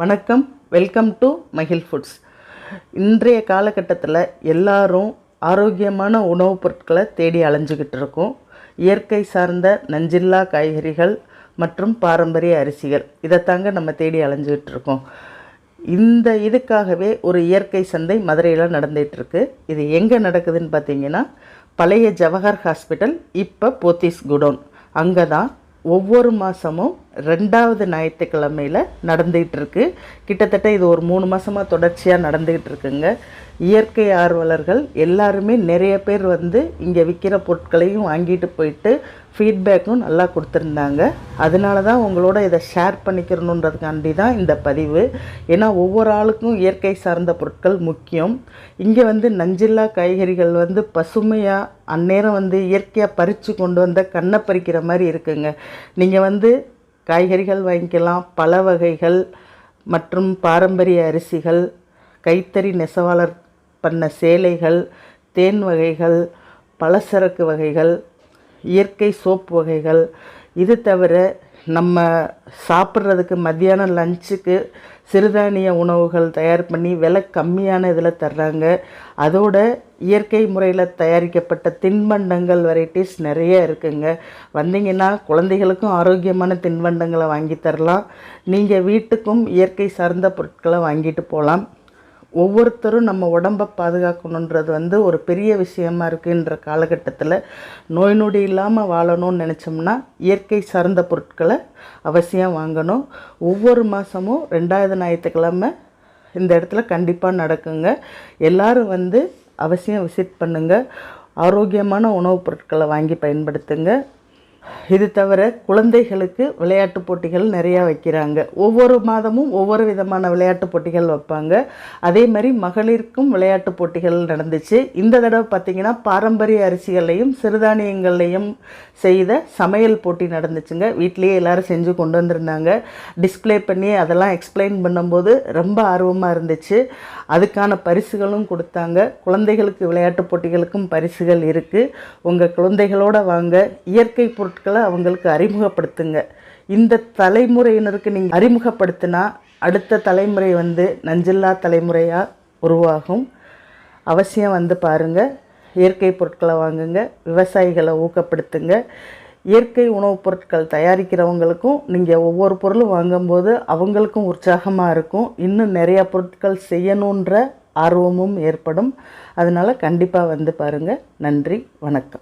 வணக்கம். Welcome to மகிழ் foods இன்றைய காலகட்டத்தில் எல்லாரும் ஆரோக்கியமான உணவுப் பொருட்களை தேடி அலைஞ்சிக்கிட்டு இருக்கோம். இயற்கை சார்ந்த நஞ்சில்லா காய்கறிகள் மற்றும் பாரம்பரிய அரிசிகள் இதைத்தாங்க நம்ம தேடி அலைஞ்சிக்கிட்டு இருக்கோம். இந்த இதுக்காகவே ஒரு இயற்கை சந்தை மதுரையில் நடந்துகிட்ருக்கு இது எங்கே நடக்குதுன்னு பார்த்தீங்கன்னா பழைய ஜவஹர் ஹாஸ்பிட்டல் இப்போ போத்தீஸ் குடோன். அங்கே தான் ஒவ்வொரு மாதமும் ரெண்டாவது ஞாயிற்றுக்கிழமையில் நடந்துகிட்ருக்கு கிட்டத்தட்ட இது ஒரு மூணு மாதமாக தொடர்ச்சியாக நடந்துக்கிட்டு இருக்குங்க இயற்கை ஆர்வலர்கள் எல்லாருமே நிறைய பேர் வந்து இங்கே விற்கிற பொருட்களையும் வாங்கிட்டு போயிட்டு ஃபீட்பேக்கும் நல்லா கொடுத்துருந்தாங்க. அதனால தான் உங்களோட இதை ஷேர் பண்ணிக்கிறணுன்றதுக்காண்டி தான் இந்த பதிவு. ஏன்னா ஒவ்வொரு ஆளுக்கும் இயற்கை சார்ந்த பொருட்கள் முக்கியம். இங்கே வந்து நஞ்சில்லா காய்கறிகள் வந்து பசுமையாக அந்நேரம் வந்து இயற்கையாக பறித்து கொண்டு வந்த கண்ணை பறிக்கிற மாதிரி இருக்குங்க. நீங்கள் வந்து காய்கறிகள் வாங்கிக்கலாம் பல வகைகள் மற்றும் பாரம்பரிய அரிசிகள் கைத்தறி நெசவாளர் பண்ண சேலைகள் தேன் வகைகள் பலசரக்கு வகைகள் இயற்கை சோப்பு வகைகள். இது தவிர நம்ம சாப்பிட்றதுக்கு மத்தியானம் லஞ்சுக்கு சிறுதானிய உணவுகள் தயார் பண்ணி விலை கம்மியான இதில் தர்றாங்க. அதோட இயற்கை முறையில் தயாரிக்கப்பட்ட தின்பண்டங்கள் வெரைட்டிஸ் நிறைய இருக்குங்க. வந்தீங்கன்னா குழந்தைகளுக்கும் ஆரோக்கியமான தின்பண்டங்களை வாங்கி தரலாம். நீங்கள் வீட்டுக்கும் இயற்கை சார்ந்த பொருட்களை வாங்கிட்டு போகலாம். ஒவ்வொருத்தரும் நம்ம உடம்பை பாதுகாக்கணுன்றது வந்து ஒரு பெரிய விஷயமா இருக்குன்ற காலகட்டத்தில் நோய் நொடி இல்லாமல் வாழணும்னு நினச்சோம்னா இயற்கை சார்ந்த பொருட்களை அவசியம் வாங்கணும். ஒவ்வொரு மாதமும் ரெண்டாவது ஞாயிற்றுக்கிழமை இந்த இடத்துல கண்டிப்பாக நடக்குங்க. எல்லாரும் வந்து அவசியம் விசிட் பண்ணுங்கள் ஆரோக்கியமான உணவுப் பொருட்களை வாங்கி பயன்படுத்துங்க. இது தவிர குழந்தைகளுக்கு விளையாட்டு போட்டிகள் நிறையா வைக்கிறாங்க. ஒவ்வொரு மாதமும் ஒவ்வொரு விதமான விளையாட்டு போட்டிகள் வைப்பாங்க. அதே மாதிரி மகளிருக்கும் விளையாட்டு போட்டிகள் நடந்துச்சு. இந்த தடவை பார்த்திங்கன்னா பாரம்பரிய அரிசிகளையும் சிறுதானியங்களையும் செய்த சமையல் போட்டி நடந்துச்சுங்க. வீட்லேயே எல்லோரும் செஞ்சு கொண்டு வந்திருந்தாங்க. டிஸ்பிளே பண்ணி அதெல்லாம் எக்ஸ்பிளைன் பண்ணும்போது ரொம்ப ஆர்வமாக இருந்துச்சு. அதுக்கான பரிசுகளும் கொடுத்தாங்க. குழந்தைகளுக்கு விளையாட்டு போட்டிகளுக்கும் பரிசுகள் இருக்குது உங்கள் குழந்தைகளோட வாங்க. இயற்கை பொருள் பொருட்களை அவங்களுக்கு அறிமுகப்படுத்துங்க. இந்த தலைமுறையினருக்கு நீங்கள் அறிமுகப்படுத்தினா அடுத்த தலைமுறை வந்து நஞ்சில்லா தலைமுறையாக உருவாகும். அவசியம் வந்து பாருங்கள் இயற்கை பொருட்களை வாங்குங்க. விவசாயிகளை ஊக்கப்படுத்துங்க. இயற்கை உணவுப் பொருட்கள் தயாரிக்கிறவங்களுக்கும் நீங்கள் ஒவ்வொரு பொருளும் வாங்கும்போது அவங்களுக்கும் உற்சாகமாக இருக்கும். இன்னும் நிறையா பொருட்கள் செய்யணுன்ற ஆர்வமும் ஏற்படும். அதனால் கண்டிப்பாக வந்து பாருங்கள் நன்றி வணக்கம்.